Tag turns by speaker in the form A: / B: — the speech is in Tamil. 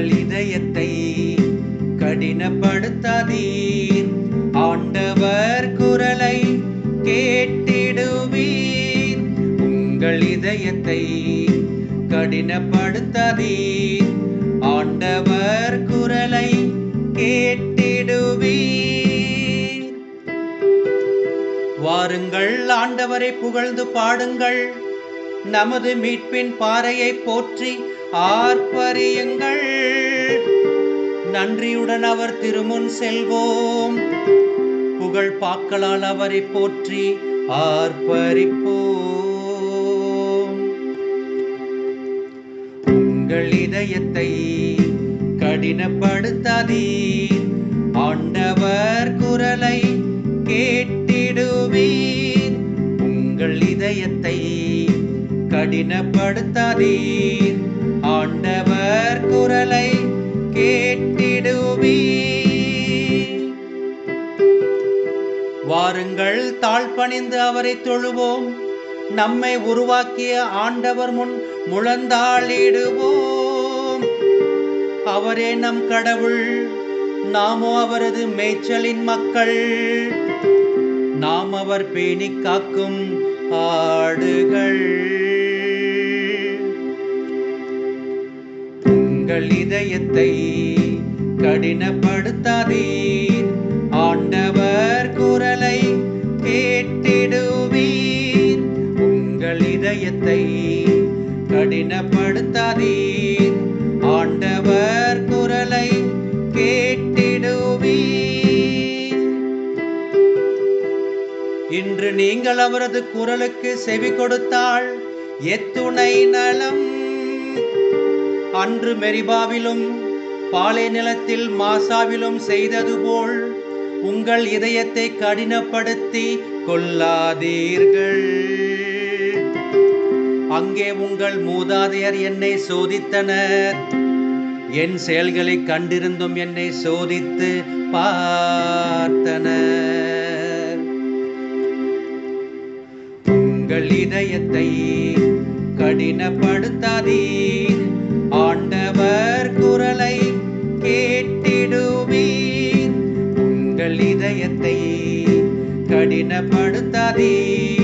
A: உங்கள் இதயத்தை கடினப்படுத்தாதீர். ஆண்டவர் குரலை கேட்டிடுவீர். உங்கள் இதயத்தை கடினப்படுத்தாதீர். ஆண்டவர் குரலை கேட்டிடுவீர். வாருங்கள் ஆண்டவரை புகழ்ந்து பாடுங்கள். நமது மீட்பின் பாறையை போற்றி ஆர்ப்பரியுங்கள். நன்றியுடன் அவர் திருமுன் செல்வோம். புகழ் பாக்களால் அவரை போற்றி ஆர்ப்பரிப்போம். உங்கள் இதயத்தை கடினப்படுத்தாதீர். ஆண்டவர் குரலை கேட்டிடுவீர். உங்கள் இதயத்தை கடினப்படுத்தாதீர். ஆண்டவர் குரலை கேட்டிடுவி வாருங்கள் தாழ்பணிந்து அவரை தொழுவோம். நம்மை உருவாக்கிய ஆண்டவர் முன் முழந்தாளிடுவோம். அவரே நம் கடவுள் நாமோ அவரது மேய்ச்சலின் மக்கள். நாம் அவர் பேணி காக்கும் ஆடுகள். உங்கள் இதயத்தை கடினப்படுத்தாதீர். ஆண்டவர் குரலை கேட்டிடுவீர். உங்கள் இதயத்தை கடினப்படுத்தாதீர். ஆண்டவர் குரலை கேட்டிடுவீர். இன்று நீங்கள் அவரது குரலுக்கு செவி கொடுத்தால் எத்துணை நலம் அன்று மெரிபாவிலும் பாலை நிலத்தில் மாசாவிலும் செய்தது போல் உங்கள் இதயத்தை கடினப்படுத்தி கொள்ளாதீர்கள். அங்கே உங்கள் மூதாதையர் என்னை சோதித்தனர். என் செயல்களை கண்டிருந்தும் என்னை சோதித்து பார்த்தனர். உங்கள் இதயத்தை கடினப்படுத்தாதீர். ஆண்டவர் குரலை கேட்டிடுவீர். உங்கள் இதயத்தை கடினப்படுத்தாதீர்.